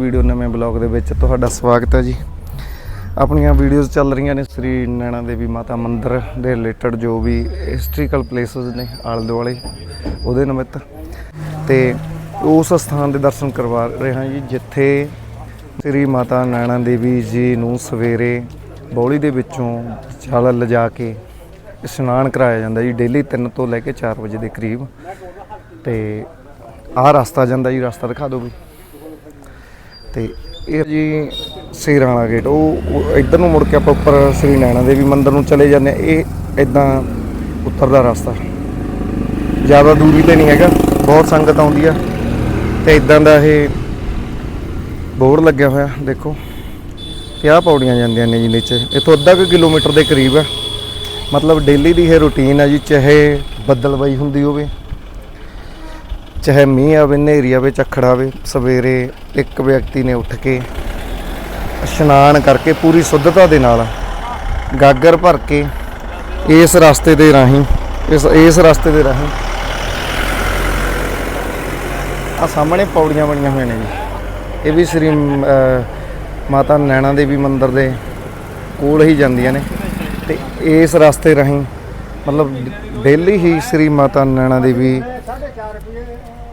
Video ਨਵੇਂ blog ਦੇ ਵਿੱਚ ਤੁਹਾਡਾ ਸਵਾਗਤ ਹੈ ਜੀ। ਆਪਣੀਆਂ ਵੀਡੀਓਜ਼ ਚੱਲ ਰਹੀਆਂ ਨੇ ਸ੍ਰੀ ਨੈਣਾ ਦੇਵੀ ਮਾਤਾ ਮੰਦਿਰ ਦੇ ਰਿਲੇਟਡ ਜੋ ਵੀ ਹਿਸਟੋਰੀਕਲ ਪਲੇਸਸ ਨੇ ਆਲੇ ਦੁਆਲੇ, ਉਹਦੇ ਨਿਮਿਤ। ਤੇ ਉਸ ਸਥਾਨ ਦੇ ਦਰਸ਼ਨ ਕਰਵਾ ਰਿਹਾ ਜੀ, ਜਿੱਥੇ ਸ੍ਰੀ ਮਾਤਾ ਨੈਣਾ ਦੇਵੀ ਜੀ ਨੂੰ ਸਵੇਰੇ ਬੌਲੀ ਦੇ ਵਿੱਚੋਂ ਜਲ ਲਿਜਾ ਕੇ ਇਸ਼ਨਾਨ ਕਰਾਇਆ ਜਾਂਦਾ ਜੀ ਡੇਲੀ 3 ਤੋਂ ਲੈ ਕੇ 4 ਵਜੇ ਦੇ ਕਰੀਬ। ਤੇ ਆਹ ਰਸਤਾ ਜਾਂਦਾ ਜੀ, ਰਸਤਾ ਦਿਖਾ ਦਿਓ ਵੀ। ਤੇ ਇਹ ਜੀ ਸੇਰਾਂ ਵਾਲਾ ਗੇਟ ਉਹ ਇੱਧਰ ਨੂੰ ਮੁੜ ਕੇ ਆਪਾਂ ਉੱਪਰ ਸ੍ਰੀ ਨੈਣਾ ਦੇਵੀ ਮੰਦਿਰ ਨੂੰ ਚਲੇ ਜਾਂਦੇ ਹਾਂ। ਇਹ ਇਦਾਂ ਉੱਤਰ ਦਾ ਰਸਤਾ। ਜ਼ਿਆਦਾ ਦੂਰੀ ਤੇ ਨਹੀਂ ਹੈਗਾ, ਬਹੁਤ ਸੰਗਤ ਆਉਂਦੀ ਆ ਤੇ ਇਦਾਂ ਦਾ ਇਹ ਬੋਰਡ ਲੱਗਿਆ ਹੋਇਆ, ਦੇਖੋ। ਤੇ ਆਹ ਪੌੜੀਆਂ ਜਾਂਦੀਆਂ ਨੇ ਜੀ ਨੀਚੇ। ਇੱਥੋਂ ਅੱਧਾ ਕੁ ਕਿਲੋਮੀਟਰ ਦੇ ਕਰੀਬ ਆ। ਮਤਲਬ ਡੇਲੀ ਦੀ ਇਹ ਰੁਟੀਨ ਆ ਜੀ, ਚਾਹੇ ਬੱਦਲਬਾਈ ਹੁੰਦੀ ਹੋਵੇ, ਚਾਹੇ ਮੀਂਹ ਆਵੇ, ਹਨੇਰੀ ਆਵੇ, ਝੱਖੜ ਆਵੇ, ਸਵੇਰੇ ਇੱਕ ਵਿਅਕਤੀ ਨੇ ਉੱਠ ਕੇ ਇਸ਼ਨਾਨ ਕਰਕੇ ਪੂਰੀ ਸ਼ੁੱਧਤਾ ਦੇ ਨਾਲ ਗਾਗਰ ਭਰ ਕੇ ਇਸ ਰਸਤੇ ਦੇ ਰਾਹੀਂ, ਇਸ ਇਸ ਰਸਤੇ ਦੇ ਰਾਹੀਂ ਆ ਸਾਹਮਣੇ ਪੌੜੀਆਂ ਬਣੀਆਂ ਹੋਈਆਂ ਨੇ ਜੀ। ਇਹ ਵੀ ਸ੍ਰੀ ਮਾਤਾ ਨੈਣਾ ਦੇਵੀ ਮੰਦਿਰ ਦੇ ਕੋਲ ਹੀ ਜਾਂਦੀਆਂ ਨੇ ਤੇ ਇਸ ਰਸਤੇ ਰਾਹੀਂ ਮਤਲਬ ਡੇਲੀ ਹੀ ਸ੍ਰੀ ਮਾਤਾ ਨੈਣਾ ਦੇਵੀ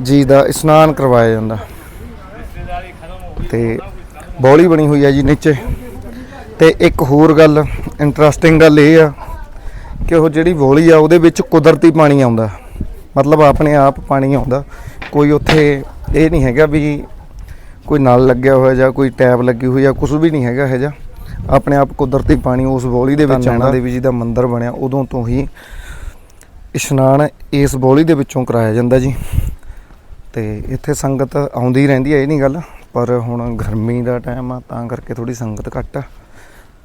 ਜੀ ਦਾ ਇਸ਼ਨਾਨ ਕਰਵਾਇਆ ਜਾਂਦਾ। ਤੇ ਬੌਲੀ ਬਣੀ ਹੋਈ ਹੈ ਜੀ ਨੀਚੇ। ਤੇ ਇੱਕ ਹੋਰ ਗੱਲ ਇੰਟਰਸਟਿੰਗ ਗੱਲ ਇਹ ਆ ਕਿ ਉਹ ਜਿਹੜੀ ਬੌਲੀ ਆ, ਉਹਦੇ ਵਿੱਚ ਕੁਦਰਤੀ ਪਾਣੀ ਆਉਂਦਾ। ਮਤਲਬ ਆਪਣੇ ਆਪ ਪਾਣੀ ਆਉਂਦਾ। ਕੋਈ ਉੱਥੇ ਇਹ ਨਹੀਂ ਹੈਗਾ ਵੀ ਕੋਈ ਨਲ ਲੱਗਿਆ ਹੋਇਆ ਜਾਂ ਕੋਈ ਟੈਪ ਲੱਗੀ ਹੋਈ ਆ ਕੁਝ ਵੀ ਨਹੀਂ ਹੈਗਾ ਇਹ ਜਿਹਾ। ਆਪਣੇ ਆਪ ਕੁਦਰਤੀ ਪਾਣੀ ਉਸ ਬੌਲੀ ਦੇ ਵਿੱਚ ਆਉਂਦਾ। ਦੇਵੀ ਜੀ ਦਾ ਮੰਦਿਰ ਬਣਿਆ, ਉਦੋਂ ਤੋਂ ਹੀ ਇਸ਼ਨਾਨ ਇਸ ਬੌਲੀ ਦੇ ਵਿੱਚੋਂ ਕਰਾਇਆ ਜਾਂਦਾ ਜੀ। ਤੇ ਇੱਥੇ ਸੰਗਤ ਆਉਂਦੀ ਰਹਿੰਦੀ ਹੈ ਇਹ ਨਹੀਂ ਗੱਲ। ਪਰ ਹੁਣ ਗਰਮੀ ਦਾ ਟਾਈਮ ਆ, ਤਾਂ ਕਰਕੇ ਥੋੜੀ ਸੰਗਤ ਘੱਟ ਆ।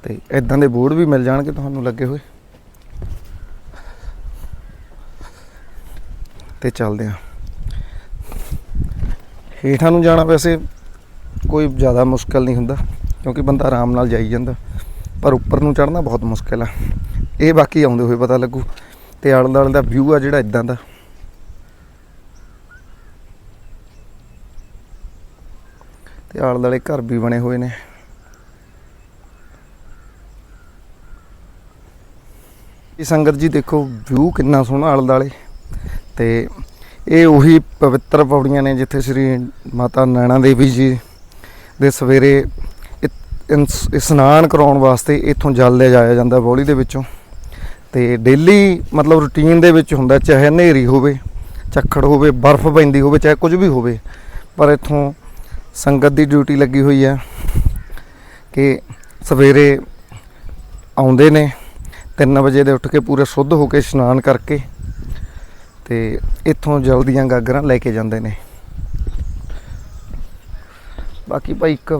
ਤੇ ਇਦਾਂ ਦੇ ਬੋਰਡ ਵੀ ਮਿਲ ਜਾਣਗੇ ਤੁਹਾਨੂੰ ਲੱਗੇ ਹੋਏ। ਤੇ ਚੱਲਦੇ ਆ। ਹੇਠਾਂ ਨੂੰ ਜਾਣਾ ਵੈਸੇ ਕੋਈ ਜ਼ਿਆਦਾ ਮੁਸ਼ਕਲ ਨਹੀਂ ਹੁੰਦਾ, ਕਿਉਂਕਿ ਬੰਦਾ ਆਰਾਮ ਨਾਲ ਜਾਈ ਜਾਂਦਾ। ਪਰ ਉੱਪਰ ਨੂੰ ਚੜ੍ਹਨਾ ਬਹੁਤ ਮੁਸ਼ਕਲ ਆ। ਇਹ ਬਾਕੀ ਆਉਂਦੇ ਹੋਏ ਪਤਾ ਲੱਗੂ। ਤੇ ਆਲੇ ਦੁਆਲੇ ਦਾ ਵਿਊ ਆ ਜਿਹੜਾ ਇਦਾਂ ਦਾ। ਤੇ ਆਲੇ ਦੁਆਲੇ ਘਰ ਵੀ ਬਣੇ ਹੋਏ ਨੇ। ਇਹ ਸੰਗਤ ਜੀ ਦੇਖੋ, ਵਿਊ ਕਿੰਨਾ ਸੋਹਣਾ ਆਲੇ ਦੁਆਲੇ। ਤੇ ਇਹ ਉਹੀ ਪਵਿੱਤਰ ਪੌੜੀਆਂ ਨੇ ਜਿੱਥੇ ਸ੍ਰੀ ਮਾਤਾ ਨੈਣਾ ਦੇਵੀ ਜੀ ਦੇ ਸਵੇਰੇ ਇਸ਼ਨਾਨ ਕਰਾਉਣ ਵਾਸਤੇ ਇੱਥੋਂ ਜਲ ਲੈ ਜਾਇਆ ਜਾਂਦਾ ਬੌਲੀ ਦੇ ਵਿੱਚੋਂ। ਤੇ ਡੇਲੀ ਮਤਲਬ ਰੁਟੀਨ ਦੇ ਵਿੱਚ ਹੁੰਦਾ, ਚਾਹੇ ਹਨੇਰੀ ਹੋਵੇ, ਝੱਖੜ ਹੋਵੇ, ਬਰਫ਼ ਪੈਂਦੀ ਹੋਵੇ, ਚਾਹੇ ਕੁਝ ਵੀ ਹੋਵੇ, ਪਰ ਇੱਥੋਂ ਸੰਗਤ ਦੀ ਡਿਊਟੀ ਲੱਗੀ ਹੋਈ ਹੈ ਕਿ ਸਵੇਰੇ ਆਉਂਦੇ ਨੇ 3 ਵਜੇ ਦੇ ਉੱਠ ਕੇ ਪੂਰੇ ਸ਼ੁੱਧ ਹੋ ਕੇ ਇਸ਼ਨਾਨ ਕਰਕੇ ਤੇ ਇੱਥੋਂ ਜਲ ਦੀਆਂ ਗਾਗਰਾਂ ਲੈ ਕੇ ਜਾਂਦੇ ਨੇ। ਬਾਕੀ ਭਾਈ ਇੱਕ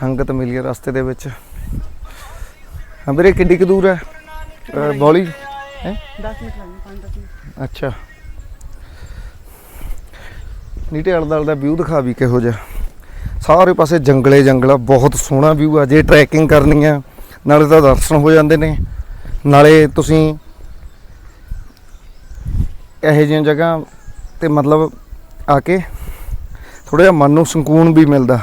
ਸੰਗਤ ਮਿਲੀ ਰਸਤੇ ਦੇ ਵਿੱਚ। ਹਾਂ ਵੀਰੇ ਕਿੰਨੀ ਕੁ ਦੂਰ ਹੈ? ਬੌਲੀ? ਹੈ? 10 ਮਿੰਟ ਲੱਗਣੇ 5-10 ਮਿੰਟ। ਅੱਛਾ। ਨੀਟੇ ਅਲਦਲ ਦਾ ਵਿਊ ਦਿਖਾ ਵੀ ਕਿਹੋ ਜਿਹਾ। ਸਾਰੇ ਪਾਸੇ ਜੰਗਲੇ ਜੰਗਲਾ, ਬਹੁਤ ਸੋਹਣਾ ਵਿਊ ਆ। ਜੇ ਟਰੈਕਿੰਗ ਕਰਨੀ ਆ, ਨਾਲੇ ਤਾਂ ਦਰਸ਼ਨ ਹੋ ਜਾਂਦੇ ਨੇ। ਨਾਲੇ ਤੁਸੀਂ ਇਹੋ ਜਿਹੀਆਂ ਜਗ੍ਹਾ ਤੇ ਮਤਲਬ ਆ ਕੇ ਥੋੜਾ ਜਿਹਾ ਮਨ ਨੂੰ ਸਕੂਨ ਵੀ ਮਿਲਦਾ।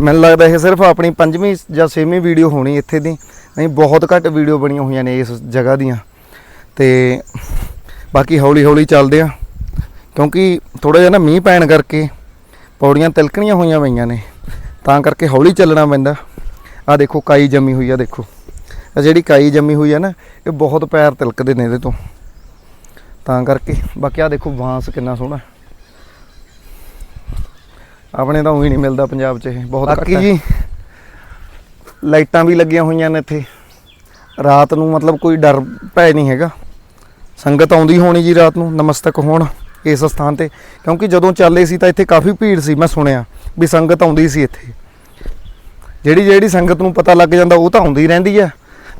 ਮੈਨੂੰ ਲੱਗਦਾ ਇਹ ਸਿਰਫ ਆਪਣੀ ਪੰਜਵੀਂ ਜਾਂ ਛੇਵੀਂ ਵੀਡੀਓ ਹੋਣੀ ਇੱਥੇ ਦੀ। ਨਹੀਂ, ਬਹੁਤ ਘੱਟ ਵੀਡੀਓ ਬਣੀਆਂ ਹੋਈਆਂ ਨੇ ਇਸ ਜਗ੍ਹਾ ਦੀਆਂ। ਤੇ ਬਾਕੀ ਹੌਲੀ ਹੌਲੀ ਚੱਲਦੇ ਆ। ਕਿਉਂਕਿ ਥੋੜਾ ਜਿਹਾ ਨਾ ਮੀਂਹ ਪੈਣ ਕਰਕੇ ਪੌੜੀਆਂ ਤਿਲਕਣੀਆਂ ਹੋਈਆਂ ਪਈਆਂ ਨੇ ਤਾਂ ਕਰਕੇ ਹੌਲੀ ਚੱਲਣਾ ਪੈਂਦਾ। ਆ ਦੇਖੋ ਕਾਈ ਜੰਮੀ ਹੋਈ ਆ ਦੇਖੋ। ਆ ਜਿਹੜੀ ਕਾਈ ਜੰਮੀ ਹੋਈ ਆ ਨਾ ਇਹ ਬਹੁਤ ਪੈਰ ਤਿਲਕਦੇ ਨੇ ਇਹਦੇ ਤੋਂ। ਤਾਂ ਕਰਕੇ ਬਾਕੀ ਆ ਦੇਖੋ ਬਾਂਸ ਕਿੰਨਾ ਸੋਹਣਾ। ਆਪਣੇ ਤਾਂ ਉਹੀ ਨਹੀਂ ਮਿਲਦਾ ਪੰਜਾਬ 'ਚ ਇਹ ਬਹੁਤ ਘੱਟ ਜੀ ਲਾਈਟਾਂ ਵੀ ਲੱਗੀਆਂ ਹੋਈਆਂ ਨੇ ਇੱਥੇ। ਰਾਤ ਨੂੰ ਮਤਲਬ ਕੋਈ ਡਰ ਭੈ ਨਹੀਂ ਹੈਗਾ। ਸੰਗਤ ਆਉਂਦੀ ਹੋਣੀ ਜੀ ਰਾਤ ਨੂੰ ਨਮਸਤਕ ਹੋਣ। ਇਸ ਸਥਾਨ ਤੇ, ਕਿਉਂਕਿ ਜਦੋਂ ਚੱਲੇ ਸੀ ਤਾਂ ਇੱਥੇ ਕਾਫੀ ਭੀੜ ਸੀ, ਮੈਂ ਸੁਣਿਆ ਵੀ ਸੰਗਤ ਆਉਂਦੀ ਸੀ ਇੱਥੇ। ਜਿਹੜੀ ਜਿਹੜੀ ਸੰਗਤ ਨੂੰ ਪਤਾ ਲੱਗ ਜਾਂਦਾ, ਉਹ ਤਾਂ ਆਉਂਦੀ ਰਹਿੰਦੀ ਆ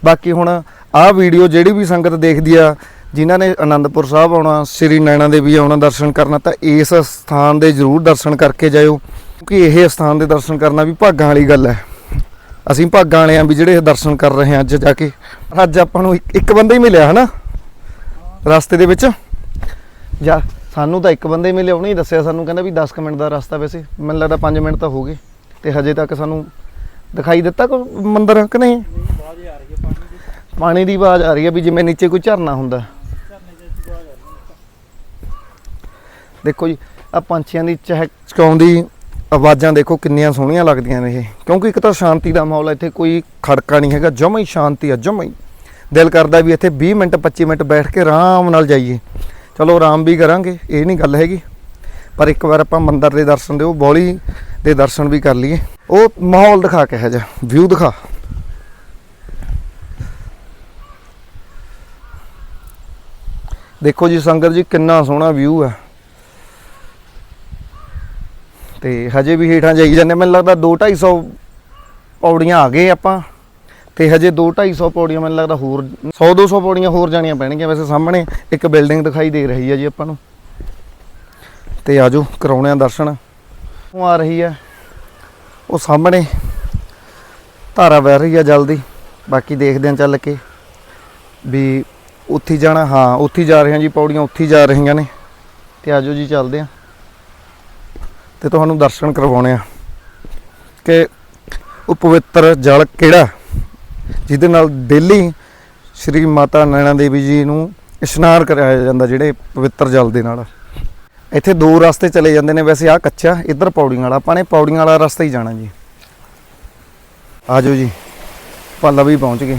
ਬਾਕੀ ਹੁਣ ਆਹ ਵੀਡੀਓ ਜਿਹੜੀ ਵੀ ਸੰਗਤ ਦੇਖਦੀ ਆ, ਜਿਨ੍ਹਾਂ ਨੇ ਆਨੰਦਪੁਰ ਸਾਹਿਬ ਆਉਣਾ, ਸ੍ਰੀ ਨੈਣਾ ਦੇਵੀ ਆਉਣਾ ਦਰਸ਼ਨ ਕਰਨਾ, ਤਾਂ ਇਸ ਸਥਾਨ ਦੇ ਜ਼ਰੂਰ ਦਰਸ਼ਨ ਕਰਕੇ ਜਾਇਓ। ਕਿਉਂਕਿ ਇਹ ਸਥਾਨ ਦੇ ਦਰਸ਼ਨ ਕਰਨਾ ਵੀ ਭਾਗਾਂ ਵਾਲੀ ਗੱਲ ਹੈ। ਅਸੀਂ ਭਾਗਾਂ ਵਾਲੇ ਆ ਵੀ ਜਿਹੜੇ ਇਹ ਦਰਸ਼ਨ ਕਰ ਰਹੇ ਹਾਂ ਅੱਜ ਜਾ ਕੇ। ਅੱਜ ਆਪਾਂ ਨੂੰ ਇੱਕ- ਬੰਦਾ ਹੀ ਮਿਲਿਆ, ਹਨਾ? ਰਸਤੇ ਦੇ ਵਿੱਚ? ਜਾਂ। ਸਾਨੂੰ ਤਾਂ ਇੱਕ ਬੰਦੇ ਮਿਲੇ, ਉਹਨੇ ਹੀ ਦੱਸਿਆ ਸਾਨੂੰ, ਕਹਿੰਦਾ ਵੀ 10 ਮਿੰਟ ਦਾ ਰਸਤਾ ਵੈਸੇ। ਮੈਨੂੰ ਲੱਗਦਾ 5 ਮਿੰਟ ਤਾਂ ਹੋ ਗਏ। ਤੇ ਹਜੇ ਤੱਕ ਸਾਨੂੰ ਦਿਖਾਈ ਦਿੱਤਾ ਕੋਈ ਮੰਦਿਰ ਕਿ ਨਹੀਂ? ਪਾਣੀ ਦੀ ਆਵਾਜ਼ ਆ ਰਹੀ ਹੈ ਵੀ ਜਿਵੇਂ ਨੀਚੇ ਕੋਈ ਝਰਨਾ ਹੁੰਦਾ। ਦੇਖੋ ਜੀ ਆ ਪੰਛੀਆਂ ਦੀ ਚਹਿਕ ਆਵਾਜ਼ਾਂ ਦੇਖੋ ਕਿੰਨੀਆਂ ਸੋਹਣੀਆਂ ਲੱਗਦੀਆਂ ਨੇ ਇਹ। ਕਿਉਂਕਿ ਇੱਕ ਤਾਂ ਸ਼ਾਂਤੀ ਦਾ ਮਾਹੌਲ ਹੈ, ਇੱਥੇ ਕੋਈ ਖੜਕਾ ਨਹੀਂ ਹੈਗਾ, ਜਮਾ ਹੀ ਸ਼ਾਂਤੀ ਆ ਜਮਾਂ ਹੀ। ਦਿਲ ਕਰਦਾ ਵੀ ਇੱਥੇ 20 ਮਿੰਟ 25 ਮਿੰਟ ਬੈਠ ਕੇ ਆਰਾਮ ਨਾਲ ਜਾਈਏ। ਚਲੋ ਆਰਾਮ ਵੀ ਕਰਾਂਗੇ, ਇਹ ਨਹੀਂ ਗੱਲ ਹੈਗੀ। ਪਰ ਇੱਕ ਵਾਰ ਆਪਾਂ ਮੰਦਰ ਦੇ ਦਰਸ਼ਨ ਦਿਓ, ਬੌਲੀ ਦੇ ਦਰਸ਼ਨ ਵੀ ਕਰ ਲਈਏ। ਉਹ ਮਾਹੌਲ ਦਿਖਾ ਕੇ ਹੈ ਜਾ ਵਿਊ ਦਿਖਾ। ਦੇਖੋ ਜੀ, ਸੰਗਤ ਜੀ, ਕਿੰਨਾ ਸੋਹਣਾ ਵਿਊ ਹੈ ਤੇ ਹਜੇ ਵੀ ਹੇਠਾਂ ਜਾਈ ਜਾਂਦੇ ਮੈਨੂੰ ਲੱਗਦਾ 2 250 ਪੌੜੀਆਂ ਆ ਗਏ ਆਪਾਂ। ਤੇ ਹਜੇ 2 250 ਪੌੜੀਆਂ ਮੈਨੂੰ ਲੱਗਦਾ ਹੋਰ 100 200 ਪੌੜੀਆਂ ਹੋਰ ਜਾਣੀਆਂ ਪੈਣਗੀਆਂ ਵੈਸੇ ਸਾਹਮਣੇ। ਇੱਕ ਬਿਲਡਿੰਗ ਦਿਖਾਈ ਦੇ ਰਹੀ ਹੈ ਜੀ ਆਪਾਂ ਨੂੰ। ਤੇ ਆਜੋ ਕਰਾਉਣੇ ਆ ਦਰਸ਼ਨ। ਉਹ ਆ ਰਹੀ ਹੈ ਉਹ ਸਾਹਮਣੇ ਧਾਰਾ ਵਹਿ ਰਹੀ ਹੈ ਜਲਦੀ। ਬਾਕੀ ਦੇਖਦੇ ਹਾਂ ਚੱਲ ਕੇ ਵੀ ਉੱਥੇ ਜਾਣਾ, ਹਾਂ, ਉੱਥੇ ਜਾ ਰਹੇ ਹਾਂ ਜੀ, ਪੌੜੀਆਂ ਉੱਥੇ ਜਾ ਰਹੀਆਂ ਨੇ। ਤੇ ਆਜੋ ਜੀ ਚੱਲਦੇ ਹਾਂ ਤੇ ਤੁਹਾਨੂੰ ਦਰਸ਼ਨ ਕਰਵਾਉਣੇ ਆ। ਕਿ ਉਹ ਪਵਿੱਤਰ ਜਲ ਕਿਹੜਾ? ਜਿਹਦੇ ਨਾਲ ਡੇਲੀ ਸ਼੍ਰੀ ਮਾਤਾ ਨੈਣਾ ਦੇਵੀ ਜੀ ਨੂੰ ਇਸ਼ਨਾਨ ਕਰਾਇਆ ਜਾਂਦਾ, ਜਿਹੜੇ ਪਵਿੱਤਰ ਜਲ ਦੇ ਨਾਲ। ਇੱਥੇ ਦੋ ਰਸਤੇ ਚਲੇ ਜਾਂਦੇ ਨੇ, ਵੈਸੇ ਆ ਕੱਚਾ, ਇੱਧਰ ਪੌੜੀਆਂ ਵਾਲਾ, ਆਪਾਂ ਨੇ ਪੌੜੀਆਂ ਵਾਲਾ ਰਸਤਾ ਹੀ ਜਾਣਾ ਜੀ। ਆਜੋ ਜੀ ਪਾਲਾ ਵੀ ਪਹੁੰਚ ਗਏ।